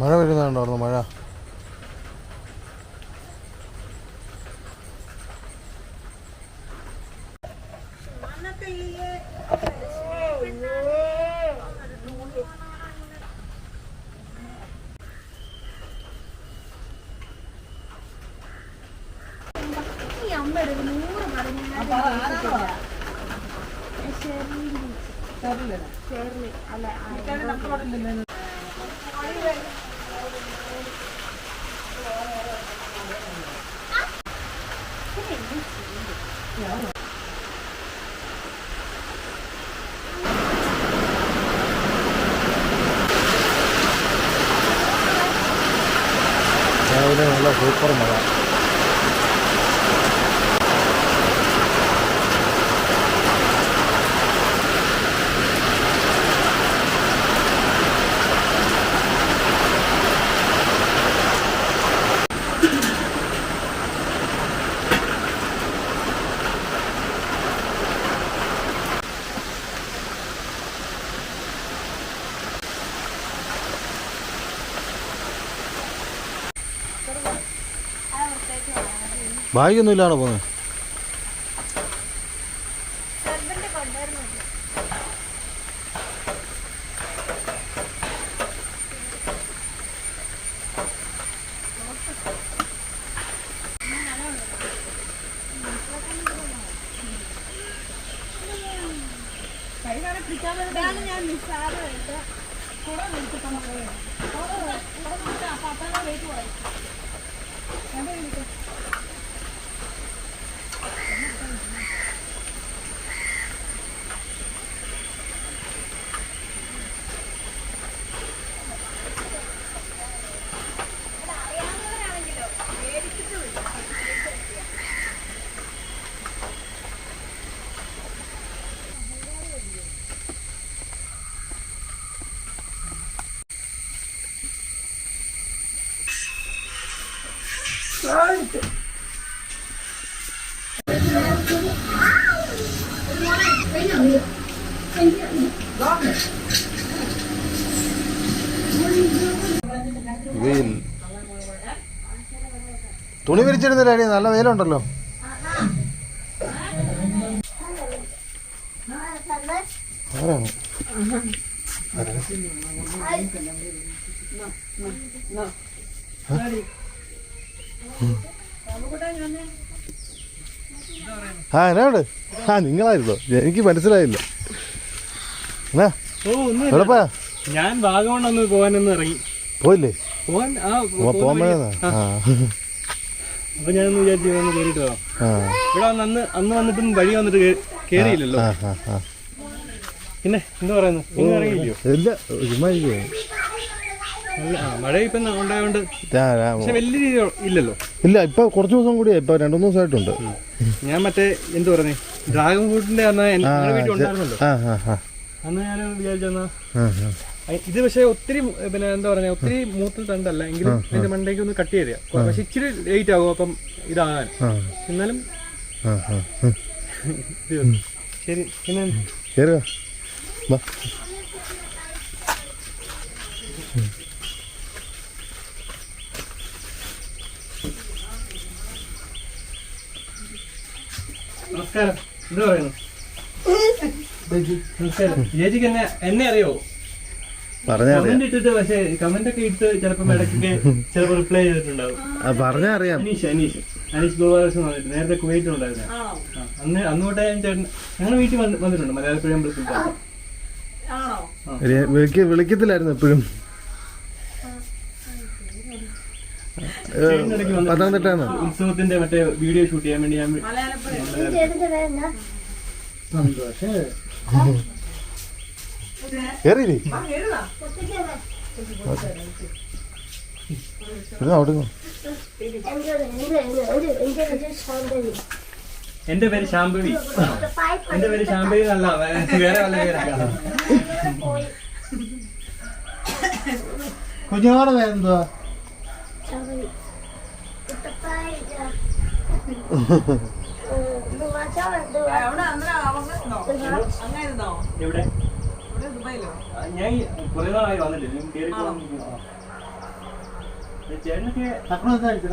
മഴ വരുന്നുണ്ടായിരുന്നു മഴ? രാവിലെ നല്ല സൂപ്പർ മഴ. ബാഗൊന്നും ഇല്ലാണോ പോകുന്നത് ഞാൻ വെയിൽ തുണി വിരിച്ചിടുന്നില്ല അടി നല്ല വെയിലുണ്ടല്ലോ. ആരാണ്? ആ എന്നാണ്ട് ആ നിങ്ങളായിരുന്നോ. എനിക്ക് മനസ്സിലായില്ല. എന്നാ? ഞാൻ വാഗമൺ ഒന്ന് പോകാനൊന്ന് ഇറങ്ങി. പോയില്ലേ? പോകാൻ ആ അപ്പൊ ഞാനൊന്ന് വിചാരിച്ചു ഒന്ന് ഇവിടെ വന്ന് അന്ന് അന്ന് വന്നിട്ടും വഴി വന്നിട്ട് കേറിയില്ലല്ലോ. പിന്നെ എന്താ പറയുന്നു ഇറങ്ങിയില്ലയോ ഇല്ല ചുമ്മാ മഴ ഇപ്പൊ ഉണ്ടായതുകൊണ്ട് വലിയ രീതി ഇല്ലല്ലോ. ഇല്ല ഇപ്പൊ കുറച്ച് ദിവസം കൂടി ഇപ്പൊ രണ്ടു മൂന്ന് ദിവസമായിട്ടുണ്ട്. ഞാൻ മറ്റേ എന്ത് പറഞ്ഞേ? ഡ്രാഗൺ ഫ്രൂട്ടിന്റെ അന്ന് ഞങ്ങളുടെ വീട്ടിൽ ഉണ്ടായിരുന്നല്ലോ? അന്ന് ഞാൻ വിചാരിച്ചെന്നാ. ഇത് പക്ഷേ ഒത്തിരി പിന്നെ എന്താ പറയാ ഒത്തിരി മൂത്ത തണ്ടല്ല. എങ്കിലും അതിന്റെ മണ്ടേക്ക് ഒന്ന് കട്ട് ചെയ്ത പക്ഷെ ഇച്ചിരി ലേറ്റ് ആകും അപ്പം ഇതാകാൻ. എന്നാലും ശരി പിന്നെ? കേറി. നമസ്കാരം. എന്താ പറയുന്നു? നമസ്കാരം. ചേച്ചിക്ക് എന്നെ എന്നെ അറിയോ? കമന്റ് ഇട്ടിട്ട് പക്ഷേ കമന്റ് ഒക്കെ ഇട്ട് ചിലപ്പോ ഇടയ്ക്കൊക്കെ ചിലപ്പോ റിപ്ലൈ ചെയ്തിട്ടുണ്ടാവും. ആ, പറഞ്ഞാ അറിയാം. അനീഷ് അനീഷ്. അനീഷ് ഗോപാലകൃഷ്ണൻ വന്നിട്ട് നേരത്തെ കുവൈറ്റ് ഉണ്ടായിരുന്നു. അന്ന് അന്ന് തൊട്ടേ ഞാൻ ചേട്ടൻ ഞങ്ങൾ വീട്ടിൽ വന്നിട്ടുണ്ട്. മലയാളപ്പുഴ അമ്പലത്തിൽ വിളിക്കത്തില്ലായിരുന്നു എപ്പോഴും. പത്തനംതിട്ടാണ് ഉത്സവത്തിന്റെ മറ്റേ വീഡിയോ ഷൂട്ട് ചെയ്യാൻ വേണ്ടി ഞാൻ കേറിയില്ലേ? ഇരുന്നോ, അവിടെ. എന്റെ പേര് ശാംഭവി. എന്റെ പേര് ശാംഭവി അല്ല വേറെ വല്ല പേരൊക്കെ കുഞ്ഞുങ്ങളുടെ പേരെന്തുവാ? ശാന്തവി ഞാൻ കുറെ നാളായി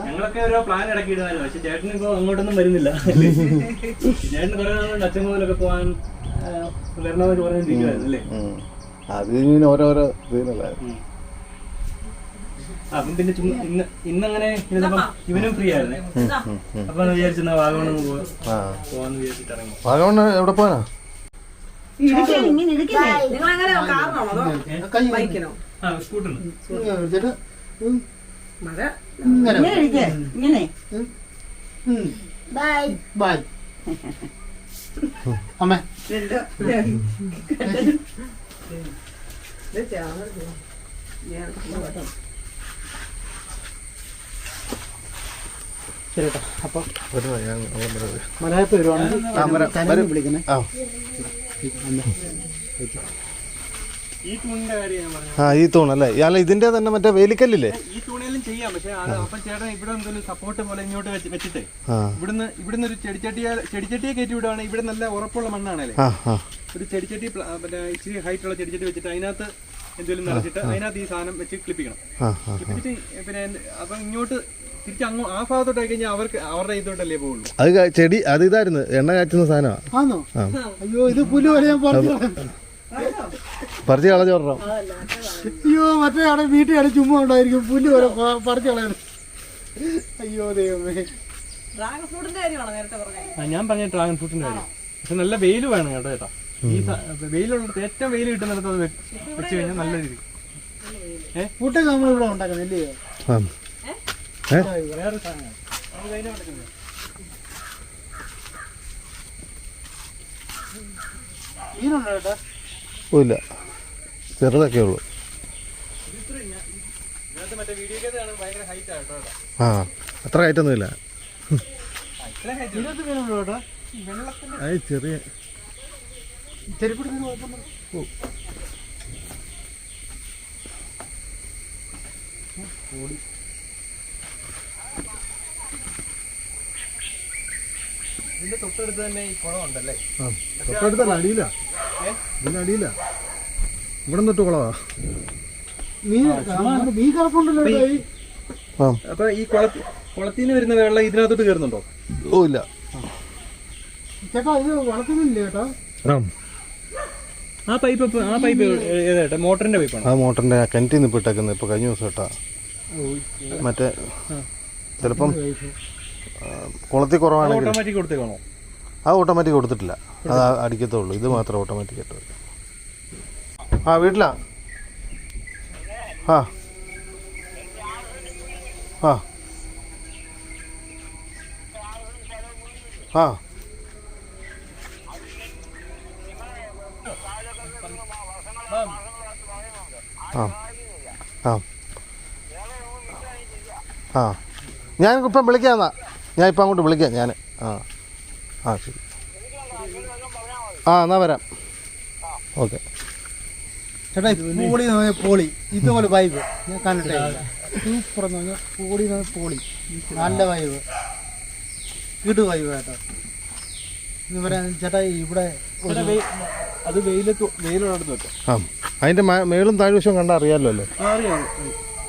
ഞങ്ങളൊക്കെ ഓരോ പ്ലാൻ ഇടക്കിയിടുന്നായിരുന്നു പക്ഷെ ചേട്ടൻ ഇപ്പൊ അങ്ങോട്ടൊന്നും വരുന്നില്ല. ചേട്ടൻ കുറെ നാളുകൊണ്ട് അച്ഛൻ മുതലൊക്കെ പോകാൻ വരണമെന്ന് പറഞ്ഞിരിക്കുന്നു അല്ലേ? അത് ഓരോരോ ഇതിനല്ലേ. അപ്പം പിന്നെ ചുമ്മാ ഇന്ന് ഇന്നങ്ങനെ ഇരുന്നപ്പം ഇവനും ഫ്രീ ആയിരുന്നേ. അപ്പൊ വിചാരിച്ചെന്നാ വാഗമണ് പോവാ. പോവാന്ന് വിചാരിച്ചിട്ട് ഇറങ്ങി. വാഗമണ് എവിടെ പോവാനാ? എങ്ങനെ കാറിനോ അതോ ബൈക്കിനോ ആ സ്കൂട്ടറിന് മഴ ഇങ്ങനെ ബൈ ബൈ അമ്മേ ശരി കേട്ടോ. മലയാളത്തിൽ വരുവാണെങ്കിൽ ആ, ഈ തൂണല്ലേ അല്ല? ഇതിന്റെ തന്നെ മറ്റേ വേലിക്കല്ലില്ലേ? ഈ തൂണേലും ചെയ്യാം. പക്ഷേ അപ്പൊ ചേട്ടൻ ഇവിടെ എന്തെങ്കിലും സപ്പോർട്ട് പോലെ ഇങ്ങോട്ട് വെച്ചിട്ട് ഇവിടുന്ന് ഇവിടുന്ന് ഒരു ചെടിച്ചട്ടിയെ ചെടിച്ചട്ടിയെ കയറ്റി വിടുവാണെങ്കിൽ ഇവിടെ നല്ല ഉറപ്പുള്ള മണ്ണാണല്ലേ? ഒരു ചെടിച്ചട്ടി പിന്നെ ഇച്ചിരി ഹൈറ്റ് ഉള്ള ചെടിച്ചട്ടി വെച്ചിട്ട് അതിനകത്ത് എന്തെങ്കിലും നിറച്ചിട്ട് അതിനകത്ത് ഈ സാധനം വെച്ച് ക്ലിപ്പിക്കണം. ക്ലിപ്പിച്ചിട്ട് പിന്നെ അപ്പം ഇങ്ങോട്ട് ആ കഴിഞ്ഞാൽ അവർക്ക് അവരുടെ ഇതോട്ടല്ലേ പോകുള്ളൂ. അത് ക- ചെടി അത് ഇതായിരുന്നു എണ്ണ കാച്ചുന്ന സാധനമാണ് ആണോ അയ്യോ ഇത് പുല്ല് വരെ ഞാൻ പറിച്ചു പറിച്ച് കളഞ്ഞു പറഞ്ഞോ അയ്യോ മറ്റേ അവിടെ വീട്ടിൽ അവിടെ ചുമ്മാ ഉണ്ടായിരിക്കും പുല്ല് വരെ പ- പറിച്ചു കളയാൻ അയ്യോ ദൈവമേ. ഡ്രാഗൺ ഫ്രൂട്ടിന്റെ കാര്യമാണോ നേരത്തെ പറഞ്ഞത്? ആ, ഞാൻ പറഞ്ഞ ഡ്രാഗൺ ഫ്രൂട്ടിന്റെ കാര്യം. പക്ഷെ നല്ല വെയിൽ വേണം കേട്ടോ ചേട്ടാ ഈ സ- വെയിലുള്ളിടത്ത് ഏറ്റവും വെയിൽ കിട്ടുന്നിടത്ത് അത് വെ- വെച്ച് കഴിഞ്ഞാൽ നല്ല രീതി ഫുഡൊക്കെ നമ്മളിവിടെ ഉണ്ടാക്കുന്നില്ലേ ആ. ഇല്ല. ചെറുതൊക്കെ ഉള്ളൂ. ആ മറ്റേ വീഡിയോ കാണാൻ ഭയങ്കര ഹൈറ്റ് ആട്ടോ ചേട്ടാ ആ അത്ര കയറ്റൊന്നുമില്ല ഇത്ര ഹൈറ്റ് ഇതിനകത്ത് മീനുണ്ടോ ചേട്ടാ വെള്ളത്തിന്റെ അത് ചെറിയ ചെരുപ്പിടി മീൻ കുഴപ്പമൊന്നും ഇതിന്റെ തൊട്ടടുത്ത് തന്നെ ഈ കുളം ഉണ്ടല്ലേ ആ തൊട്ടടുത്തല്ല അടിയില്ല ഇതിന്റെ അടിയില്ല ഇവിടെ തൊട്ട് കിടപ്പുണ്ടല്ലോ. ആ അപ്പൊ ഈ കുളത്തി കുളത്തിൽ നിന്ന് വരുന്ന വെള്ളം ഇതിനകത്തോട്ട് കയറുന്നുണ്ടോ? ഓ ഇല്ല. ചേട്ടാ ഇത് വളർത്തുന്നില്ലേ ചേട്ടാ? ആ ആ പൈപ്പ് ആ പൈപ്പ് ഏതാ മോട്ടറിന്റെ പൈപ്പാണ്? ആ മോട്ടറിന്റെ കിണറ്റിൽ നിന്ന് ഇട്ടേക്കുന്നത് ഇപ്പൊ കഴിഞ്ഞ ദിവസം ഇട്ടാ മറ്റേ ചിലപ്പം കുളത്തിൽ കുറവാണെങ്കിൽ ഓട്ടോമാറ്റിക് കൊടുത്തേക്കാണോ? ആ ഓട്ടോമാറ്റിക് കൊടുത്തിട്ടില്ല. അത് അടിക്കത്തുള്ളൂ. ഇത് മാത്രം ഓട്ടോമാറ്റിക് ആയിട്ട് ആ വീട്ടിലാ? ആ. ആ. ആ. ആ. ആ. ആ. ഞാൻ ഇപ്പം വിളിക്കാം എന്നാ. ഞാൻ ഇപ്പം അങ്ങോട്ട് വിളിക്കാം ഞാൻ ആ. ആ ശരി. ആ എന്നാ വരാം. ഓക്കെ. ചേട്ടാ പോളി എന്ന് പറഞ്ഞാൽ പോളി. ഇതുപോലെ വൈബ് ഞാൻ കണ്ടിട്ടേ സൂപ്പർ എന്ന് പറഞ്ഞാൽ പോളി എന്ന് പറഞ്ഞാൽ പോളി. നല്ല വൈബ് ഇട് വൈബ് ചേട്ടാ എന്ന് പറയാൻ ചേട്ടാ ഇവിടെ അത് വെയിലത്ത് വെയിലുള്ളിടത്ത് വെക്കാം ആ. അതിന്റെ മേളും താഴ്വശവും കണ്ടാൽ അറിയാമല്ലോ അല്ലേ അറിയാം.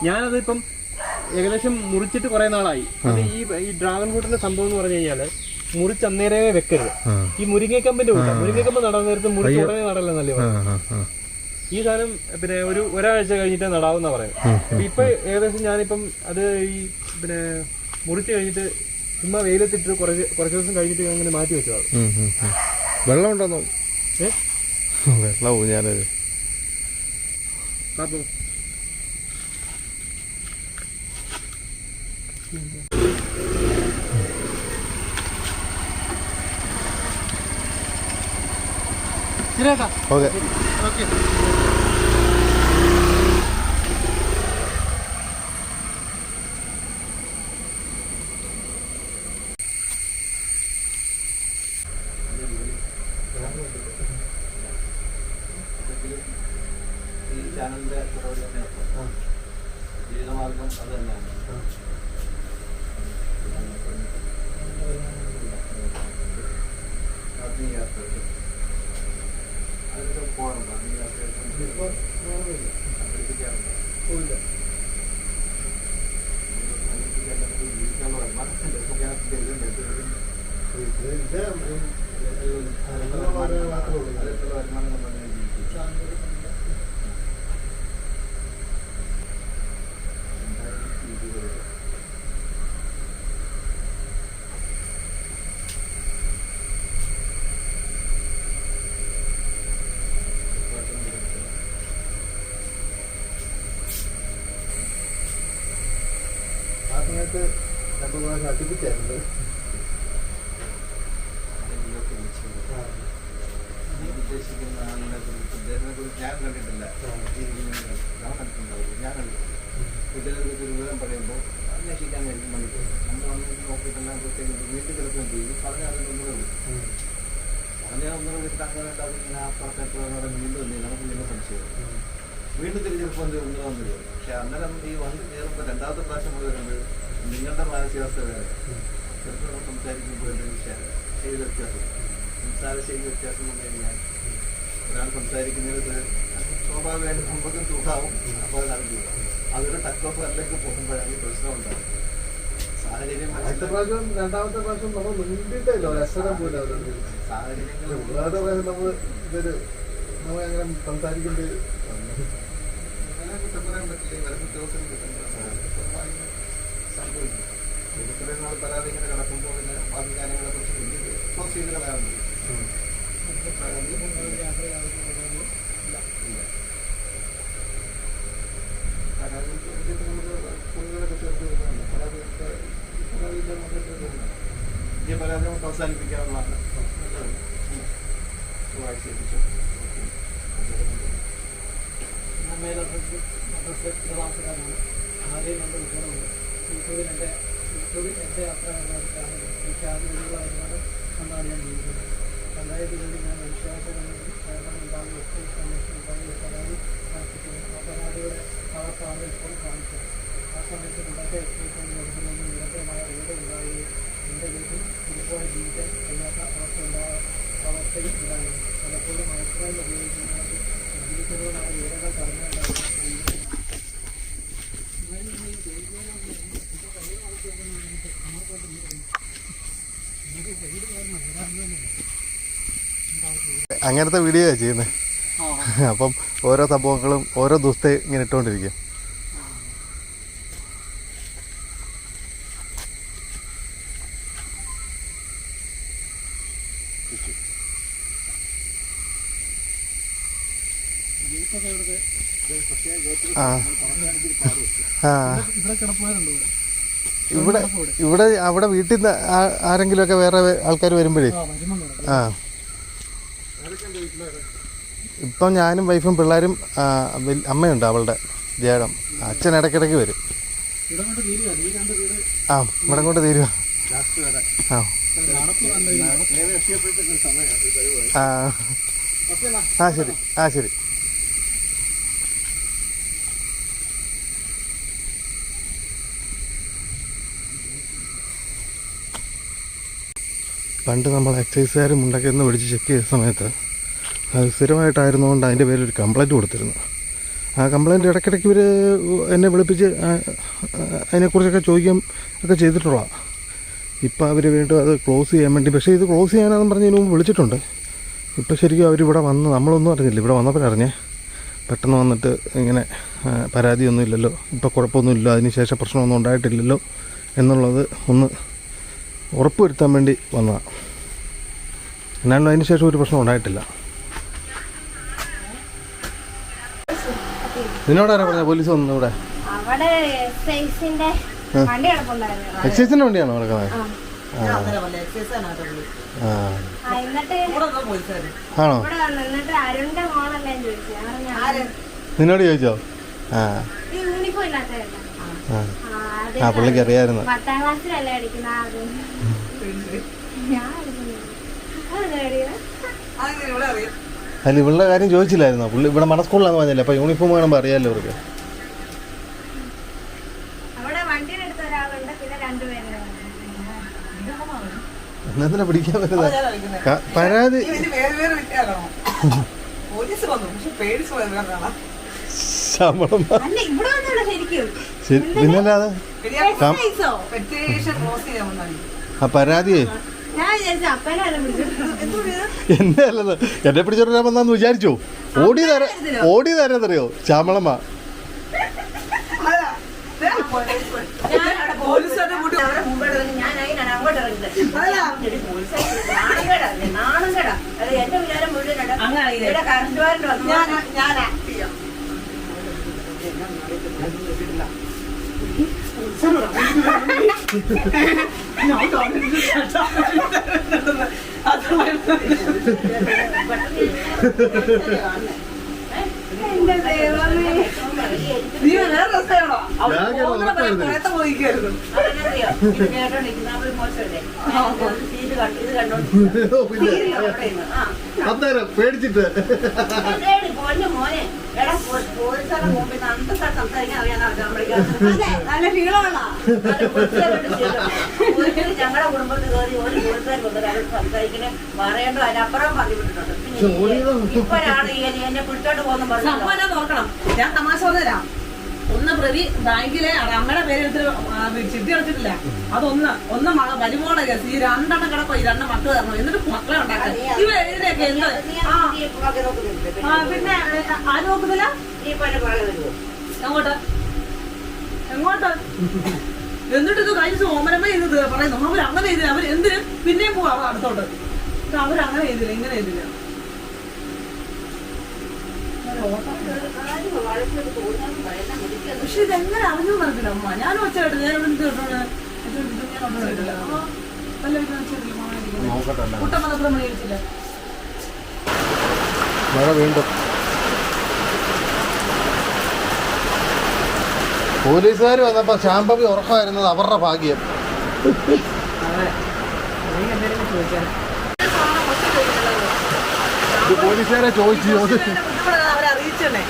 ഞാനത് ഇപ്പം ഏകദേശം മുറിച്ചിട്ട് കുറെ നാളായി. അത് ഈ ഈ ഡ്രാഗൺ ഫ്രൂട്ടിന്റെ സംഭവം എന്ന് പറഞ്ഞു കഴിഞ്ഞാൽ മുറിച്ച് അന്നേരമേ വെക്കരുത് ഈ മുരിങ്ങക്കമ്പിന്റെ കൂട്ടം. മുരിങ്ങക്കമ്പ് നടാൻ നേരത്ത് മുറിച്ച് ഉടനെ നടല്ല ആ ഈ സാധനം പിന്നെ ഒരു ഒരാഴ്ച കഴിഞ്ഞിട്ട് നടാവുന്ന പറയുന്നത്. അപ്പൊ ഇപ്പൊ ഏകദേശം ഞാനിപ്പം അത് ഈ പിന്നെ മുറിച്ച് കഴിഞ്ഞിട്ട് ചുമ്മാ വെയിലത്തിട്ട് കുറച്ച് കുറച്ച് ദിവസം കഴിഞ്ഞിട്ട് അങ്ങനെ മാറ്റി വെച്ചതാണ് ഉം, പോകാറുണ്ടോ പഠിപ്പിക്കാറുണ്ടോ പോയില്ല ജീവിക്കാനുള്ള വരുമാനത്തിന്റെ വിദ്യാഭ്യാസത്തിന്റെ എല്ലാം വരുമാനം മാത്രമേ ഉള്ളൂ അതിലുള്ള വരുമാനം നമ്മൾ സമയത്ത് രണ്ടു പ്രാവശ്യം അടുപ്പിച്ചായിരുന്നു ഉദ്ദേശിക്കുന്ന ആളിനെ കുറിച്ച് അദ്ദേഹത്തിനെ കുറിച്ച് ഞാൻ കണ്ടിട്ടില്ല ഞാൻ കണ്ടിട്ടുണ്ടാവില്ല ഞാൻ കണ്ടിട്ടില്ല ഇതിനെ കുറിച്ച് ഒരു വിവരം നമ്മൾ വന്ന് നോക്കിയിട്ടെല്ലാം പ്രത്യേകം വീട്ടിൽ കിടക്കുകയും ചെയ്യും പറഞ്ഞാൽ അതിന് ഒന്നുകൂടെ വിളിക്കും പറഞ്ഞാൽ ഒന്നുകൂടെ വിളിച്ചിട്ട് അങ്ങനെ വീണ്ടും ഇല്ലേ നമുക്ക് വീണ്ടും സംശയം വീണ്ടും വന്നില്ല പക്ഷെ അന്നേരം ഈ വന്ന് കയറുമ്പോൾ രണ്ടാമത്തെ പ്രാവശ്യം കൂടെ വരുമ്പോൾ നിങ്ങളുടെ മാനസികാവസ്ഥ വേറെ ചിലപ്പോൾ സംസാരിക്കുമ്പോൾ ശൈലി വ്യത്യാസം? സംസാര ശൈലി വ്യത്യാസം വന്നു കഴിഞ്ഞാൽ ഒരാൾ സംസാരിക്കുന്നത് സ്വാഭാവികമായിട്ട് നമുക്കും ചൂടാവും അപ്പോൾ അത് നടക്കുക അതൊരു ഓഫ് അതിലേക്ക് പോകുമ്പോഴാണ് പ്രശ്നം ഉണ്ടാവും സാഹചര്യം അടുത്ത പ്രാവശ്യം രണ്ടാമത്തെ പ്രാവശ്യം നമ്മൾ മുൻപിട്ടല്ലോ ഒരു അക്ഷരം പോലും പ്രാവശ്യം നമ്മൾ ഇതൊരു നമ്മൾ അങ്ങനെ സംസാരിക്കേണ്ടി കുറ്റം പറയാൻ പറ്റില്ല സംഭവിക്കും ഇത്രയും നാൾ പരാതി ഇങ്ങനെ കിടക്കുമ്പോൾ പിന്നെ ബാക്കി കാര്യങ്ങളെ കുറിച്ച് ക്ലോസ് ചെയ്ത് കളയാൻ മതി പരാതി നമുക്ക് കൂടുതലൊക്കെ ചേർത്ത് വരുന്നുണ്ട് പരാതി പരാതിയില്ല നമുക്ക് ചേർത്ത് ഈ പരാതി നമുക്ക് അവസാനിപ്പിക്കാവുന്നതാണ്. ചൊവ്വാഴ്ച എത്തിച്ചു മേലോട്ട് മദ്രസ താമസക്കാരനാണ് ആദ്യം നമ്മൾ കുട്ടികളുണ്ട് യൂട്യൂബിൽ എന്റെ യൂട്യൂബിൽ എന്റെ യാത്ര ചാനൽ ഈ ചാനലിലുള്ള ഒരുപാട് കണ്ടാണ് ഞാൻ ജീവിക്കുന്നത് രണ്ടായിരത്തി ഇരുപതിൽ ഞാൻ വിശ്വാസങ്ങളിൽ കാരണം ഉണ്ടാകുന്ന എപ്പോഴും ഉണ്ടാകുന്ന ഒരു പരാതി കാണിച്ചിട്ടുണ്ട് ആ പരാതിയുടെ ഭാഗത്താണ് ഇപ്പോൾ കാണിച്ചത് ആ സമയത്ത് ഉണ്ടാക്കിയ എക്സ്പ്രഷൻ എടുക്കുന്നതിന് നിരന്തരമായ വീട് ഉണ്ടാവുകയും എന്റെ വീട്ടിൽ ഇതുപോലെ ജീവിക്കാൻ കഴിയാത്ത അവസ്ഥ ഉണ്ടാകാൻ അവസ്ഥയും ഉണ്ടായിരുന്നു. പലപ്പോഴും മയക്കുമരുന്ന് ഉപയോഗിക്കുന്നതിന് ജീവിക്കുന്നതിനായ വിവരങ്ങൾ പറഞ്ഞുകൊണ്ടാണ് അങ്ങനത്തെ വീഡിയോ ചെയ്യുന്നത് അപ്പം ഓരോ സംഭവങ്ങളും ഓരോ ദിവസത്തെ ഇങ്ങനെ ഇട്ടുകൊണ്ടിരിക്കും. ആ. ആ. ഇവിടെ കിടപ്പുകാരുണ്ട് ഇവിടെ ഇവിടെ അവിടെ വീട്ടിൽ നിന്ന് ആരെങ്കിലുമൊക്കെ വേറെ ആൾക്കാർ വരുമ്പോഴേ? ആ ആ. ഇപ്പം ഞാനും വൈഫും പിള്ളേരും അമ്മയുണ്ട് അവളുടെ ജേടം അച്ഛൻ ഇടയ്ക്കിടയ്ക്ക് വരും. ആ ഇവിടെ കൊണ്ട് തീരുക ആ. ആ ശരി. ആ ശരി. പണ്ട് നമ്മൾ എക്സൈസുകാർ മുണ്ടൊക്കെ ഒന്ന് പിടിച്ച് ചെക്ക് ചെയ്ത സമയത്ത് അത് സ്ഥിരമായിട്ടായിരുന്നുകൊണ്ട് അതിന്റെ പേരിൽ ഒരു കംപ്ലൈന്റ് കൊടുത്തിരുന്നു. ആ കംപ്ലൈന്റ് ഇടയ്ക്കിടയ്ക്ക് ഇവർ എന്നെ വിളിപ്പിച്ച് അതിനെക്കുറിച്ചൊക്കെ ചോദിക്കുകയും ഒക്കെ ചെയ്തിട്ടുള്ള. ഇപ്പോൾ അവർ വീണ്ടും അത് ക്ലോസ് ചെയ്യാൻ വേണ്ടി പക്ഷേ ഇത് ക്ലോസ് ചെയ്യാനാണെന്ന് പറഞ്ഞ് ഇതിനു മുമ്പ് വിളിച്ചിട്ടുണ്ട്. ഇപ്പോൾ ശരിക്കും അവരിവിടെ വന്ന് നമ്മളൊന്നും അറിഞ്ഞില്ല. ഇവിടെ വന്നപ്പോഴറിഞ്ഞേ പെട്ടെന്ന് വന്നിട്ട് ഇങ്ങനെ പരാതിയൊന്നും ഇല്ലല്ലോ ഇപ്പം കുഴപ്പമൊന്നുമില്ല. അതിന് ശേഷം പ്രശ്നമൊന്നും ഉണ്ടായിട്ടില്ലല്ലോ എന്നുള്ളത് ഒന്ന് ഉറപ്പ് വരുത്താൻ വേണ്ടി വന്നതാണ് എന്നാലും അതിന് ശേഷം ഒരു പ്രശ്നം ഉണ്ടായിട്ടില്ല. നിന്നോടാരാ പറഞ്ഞ പോലീസ് വന്നു ഇവിടെ? അവിടെ എക്സൈസിന്റെ വണ്ടിയാണോ നടക്കുന്നത്? അങ്ങനെ പറഞ്ഞ എക്സൈസാണ് പുള്ളി ആ. ആ, എന്നിട്ട് കൂടെ ആണോ? നിന്നോട് ചോദിച്ചോ? ആ. ആ പുള്ളിക്ക് അറിയായിരുന്നു. പത്താം ക്ലാസ്സിലല്ലേ അടിക്കുന്ന അല്ല ഇവളുടെ കാര്യം ചോദിച്ചില്ലായിരുന്നോ? പുള്ളി ഇവിടെ മണ സ്കൂളിലാന്ന് പറഞ്ഞില്ല? അപ്പൊ യൂണിഫോം കാണുമ്പോൾ അറിയാലോ ഇവർക്ക്. പിടിക്കാൻ പറ്റുന്നത് പരാതി ഇതിന് വേറെ വേറെ വിറ്റാണോ പോലീസ് വന്നു. പക്ഷെ പേടിച്ച് ശമ്പളം. പിന്നല്ലാതെ? ആ പരാതിയെ? എന്നെ അല്ലത് എന്നെ പിടിച്ചോണ്ട് വന്നാന്ന് വിചാരിച്ചോ? ഓടി തര ഓടി തരാന്നറിയോ? ഞാൻ ഞാനാ നീ വേറെ രസമാണോ നേരത്തെ പോയിക്കായിരുന്നു. അന്നേരം പേടിച്ചിട്ട് മോനെ. എടാ, നല്ല ഞങ്ങളുടെ കുടുംബത്തിൽ കയറി ഒരു പോലീസുകാർ അവരോട് സംസാരിക്കണേ പറയേണ്ടോ അതിനപ്പുറം പറഞ്ഞു വിട്ടിട്ടുണ്ട് പിന്നെ ഇപ്പോഴാണ് എന്നെ പിടിച്ചോണ്ട് പോകുന്ന പറഞ്ഞു നോക്കണം ഞാൻ തമാശ പറഞ്ഞുതരാം. ഒന്ന് പ്രതി ബാങ്കിലെ അമ്മയുടെ പേരെടുത്ത് ചിട്ടി അടച്ചിട്ടില്ല അതൊന്ന് ഒന്ന് മരുമോളെ കേസ് ഈ രണ്ടെണ്ണം കിടക്കോ ഈ രണ്ട് മക്കൾ തരണം. എന്നിട്ട് മക്കളെ ഉണ്ടാക്കാൻ. ഇവ എഴുതിയൊക്കെ എന്ത്? ആ. ആ, പിന്നെ ആര് നോക്കുന്നില്ല? എങ്ങോട്ട്? എങ്ങോട്ട്? എന്നിട്ട് ഇത് കഴിച്ച് ഓമനമ്മ ചെയ്തത് പറയുന്നു അവർ അങ്ങനെ ചെയ്തില്ല അവർ എന്തിനും? പിന്നെയും പോവാ അടുത്തോട്ട്. അവരങ്ങനെ ചെയ്തില്ല ഇങ്ങനെ ചെയ്തില്ല പക്ഷെ ഇതെങ്ങനെ അറിഞ്ഞു നടക്കില്ല അമ്മ. ഞാൻ ഒച്ചയായിട്ട് ഞാൻ ഇവിടെ കേട്ടോണ്ട് മഴ വീണ്ടും. പോലീസുകാർ വന്നപ്പോ ശാംഭവി ഉറക്കമായിരുന്നത് അവരുടെ ഭാഗ്യം. പോലീസുകാരെ ചോദിച്ചു ചോദിച്ചു. ഉണ്ട്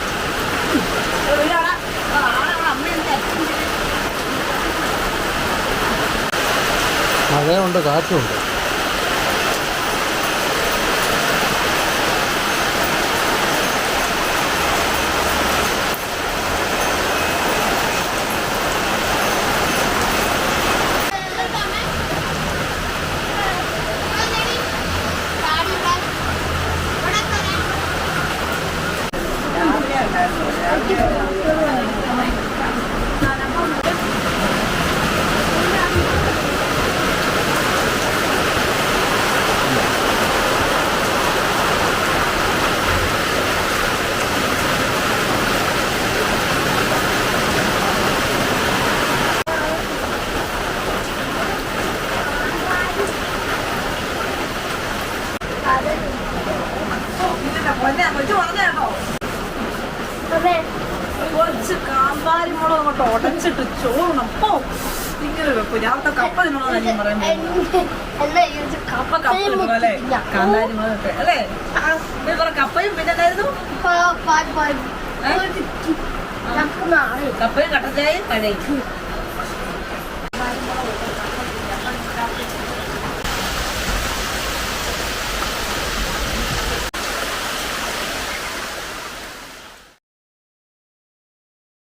മഴയുണ്ട് കാറ്റുണ്ട്. കുറച്ച് കാന്താരി മുളക് അങ്ങോട്ട് ഉടച്ചിട്ട് ചോറണം പോ ഇങ്ങനെ വെക്കും കപ്പ തിന്നണോ ഞാൻ പറയുന്നത് കപ്പ കപ്പ തിന്നണം അല്ലേ കാന്താരി മുളകൊക്കെ അല്ലേ നീ കപ്പയും പിന്നെ എന്തായിരുന്നു കപ്പയും കട്ടച്ചായും കടയും